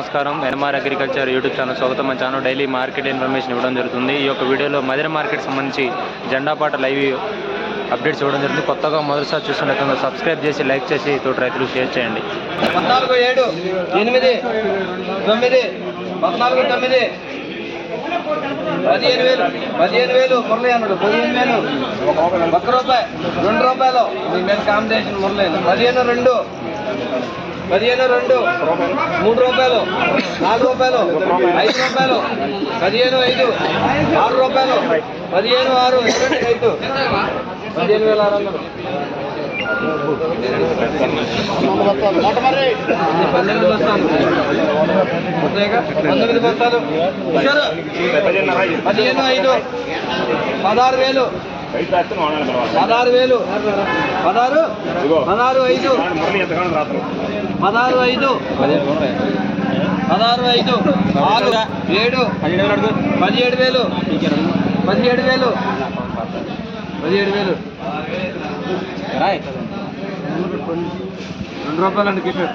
నమస్కారం. NMR agriculture YouTube channel స్వాగతం. మన ఛానల్ డైలీ మార్కెట్ ఇన్ఫర్మేషన్ ఇవ్వడం జరుగుతుంది. ఈ యొక్క వీడియోలో మదిర మార్కెట్ సంబంధించి జెండాపాట లైవ్ అప్డేట్స్ ఇవ్వడం జరుగుతుంది. కొత్తగా మొదటిసారి చూస్తున్నట్టు సబ్స్క్రైబ్ చేసి లైక్ చేసి తోటి రైతులు షేర్ చేయండి. పద్నాలుగు ఏడు ఎనిమిది తొమ్మిది పద్నాలుగు తొమ్మిది పదిహేను వేలు పదిహేను వేలు మురళి అన్నాడు. పదిహేను వేలు ఒక్క రూపాయి రెండు రూపాయలు. మీ మీద కాంబినేషన్ మురళి. పదిహేను రెండు పదిహేను రెండు. మూడు రూపాయలు. నాలుగు రూపాయలు. ఐదు రూపాయలు. పదిహేను ఐదు. ఆరు రూపాయలు. పదిహేను ఆరు. ఐదు పదిహేను వేల ఆరు వందలు. పన్నెండు బస్తాలు. పంతొమ్మిది బస్తాలు. పదిహేను ఐదు. పదహారు వేలు. పదహారు వేలు. పదహారు? పదహారు ఐదు. పదహారు ఐదు. పదహారు ఐదు. ఆరు. ఏడు. పదిహేడు వేలు పదిహేడు వేలు. పదిహేడు వేలు. రెండు రూపాయలు అడిగిండే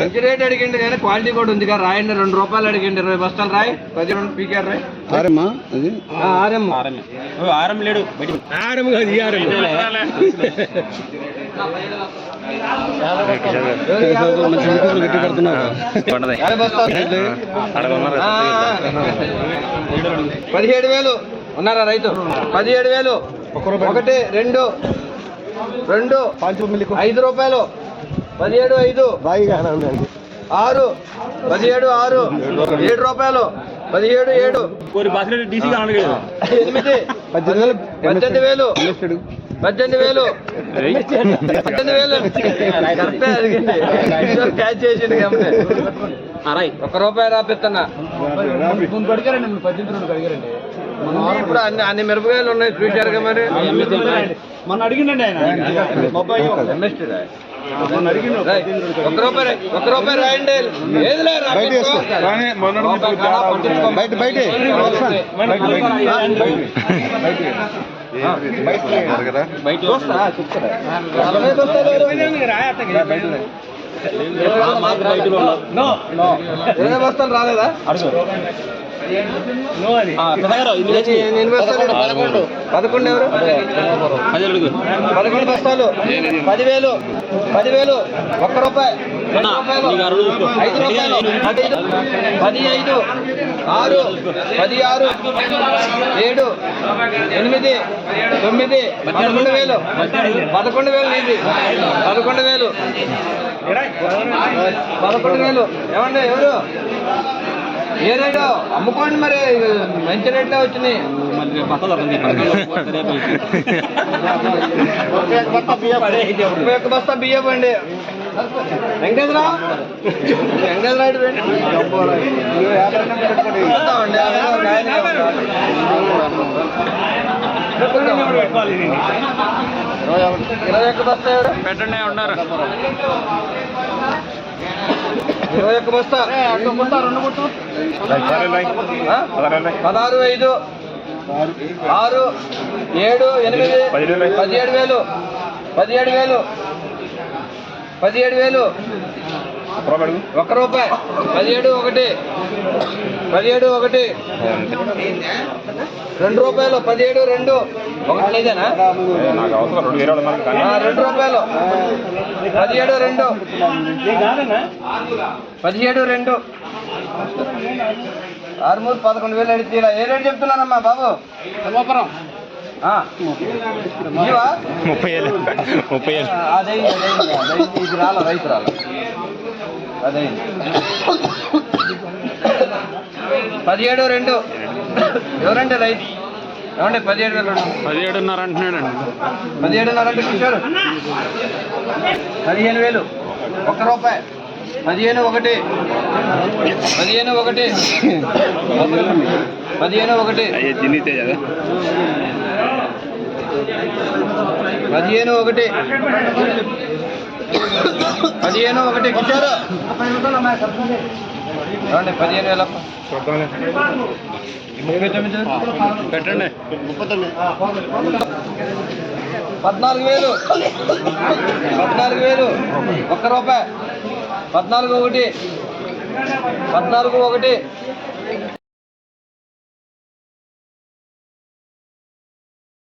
మంచి రేట్ అడిగిండు కానీ క్వాలిటీ కూడా ఉంది కదా రాయండి రెండు రూపాయలు అడిగిండు. ఇరవై బస్తాలు రాయి పది రెండు పీకారు రాయి. ఆరేమ్మా అది? ఆర్ఎం. ఆరం లేడు. ఆర్ఎం కాదు ఈ ఆర్ఎం. మంచి వికెట్లు గట్టి కడుతున్నారు యాభై బస్తాలు ఆ, పదిహేడు వేలు. ఉన్నారా రైతు? పదిహేడు వేలు. ఒకటి రెండు. రెండు ఐదు రూపాయలు. పదిహేడు ఐదు. ఆరు. పదిహేడు ఆరు. ఏడు రూపాయలు. పదిహేడు ఏడు. ఎనిమిది. పద్దెనిమిది వేలు. పద్దెనిమిది వేలు. పద్దెనిమిది వేలు. కరెక్టే అడిగింది. క్యాచ్ చేసింది కాబట్టి ఒక రూపాయి రాపిస్తున్నా. ఇప్పుడు అన్ని అన్ని మిరపకాయలు ఉన్నాయి చూశారుగా మరి మన అడిగిండండి ఆయన ఎంఎస్టీ రాయ్. రాయ్. ఒక రూపాయి. ఒక రూపాయి రాయండి బయట మొన్న. బయట బయట ఇరవై బస్తాలు రాలేదా? బస్తాలు పదకొండు. పదకొండు. ఎవరు? పదకొండు. బస్తాలు. పదివేలు. పదివేలు. ఒక్క రూపాయి. ఐదు రూపాయలు. పది ఐదు ఆరు పది ఆరు. ఏడు. ఎనిమిది. తొమ్మిది. పదకొండు వేలు. పదకొండు వేలు పదకొండు వేలు. పదకొండు వేలు ఏమండి ఎవరు? ఏ రేటు? అమ్ముకోండి మరి మంచి రేట్లో వచ్చినాయి. ముప్పై ఒక్క బస్తా బియ్యం అండి వెంకటేశ్వర వెంకటేశ్వర ఇస్తామండి ఇరవై ఒక్క బస్తా ఎవరు పెట్టండి ఉన్నారు. ఇరవై ఒక్క బస్తా? పదహారు ఐదు ఆరు ఏడు ఎనిమిది పదిహేడు వేలు పదిహేడు వేలు పదిహేడు వేలు. ఒక్క రూపాయి. పదిహేడు ఒకటి. పదిహేడు ఒకటి. రెండు రూపాయలు పదిహేడు రెండు. ఒకటి లేదేనా రెండు రూపాయలు. పదిహేడు రెండు. పదిహేడు రెండు. ఆరు మూడు పదకొండు వేలు అడిగితే ఇలా ఏ రేటు చెప్తున్నానమ్మా బాబు. ఇవా? ముప్పై ఏళ్ళు. ముప్పై ఏళ్ళు. ఆ, అదైంది అదైంది అదైంది ఇది రాల రైతు రాల. అదైంది పదిహేడు రెండు. ఎవరంటే రైతు ఏమంటే పదిహేడు వేలు రెండు? పదిహేడున్నర అంటున్నాడు పదిహేడున్నర అంటే కిషోర్ పదిహేను వేలు. ఒక్క రూపాయి. పదిహేను ఒకటి. పదిహేను ఒకటి. పదిహేను ఒకటి. చిన్నితే కదా. పదిహేను ఒకటి. పదిహేను ఒకటి. కిషోర్ ఏమండి పదిహేను వేల ముప్పై తొమ్మిది. పెట్టండి పద్నాలుగు వేలు. పద్నాలుగు వేలు. ఒక్క రూపాయి. పద్నాలుగు ఒకటి. పద్నాలుగు ఒకటి.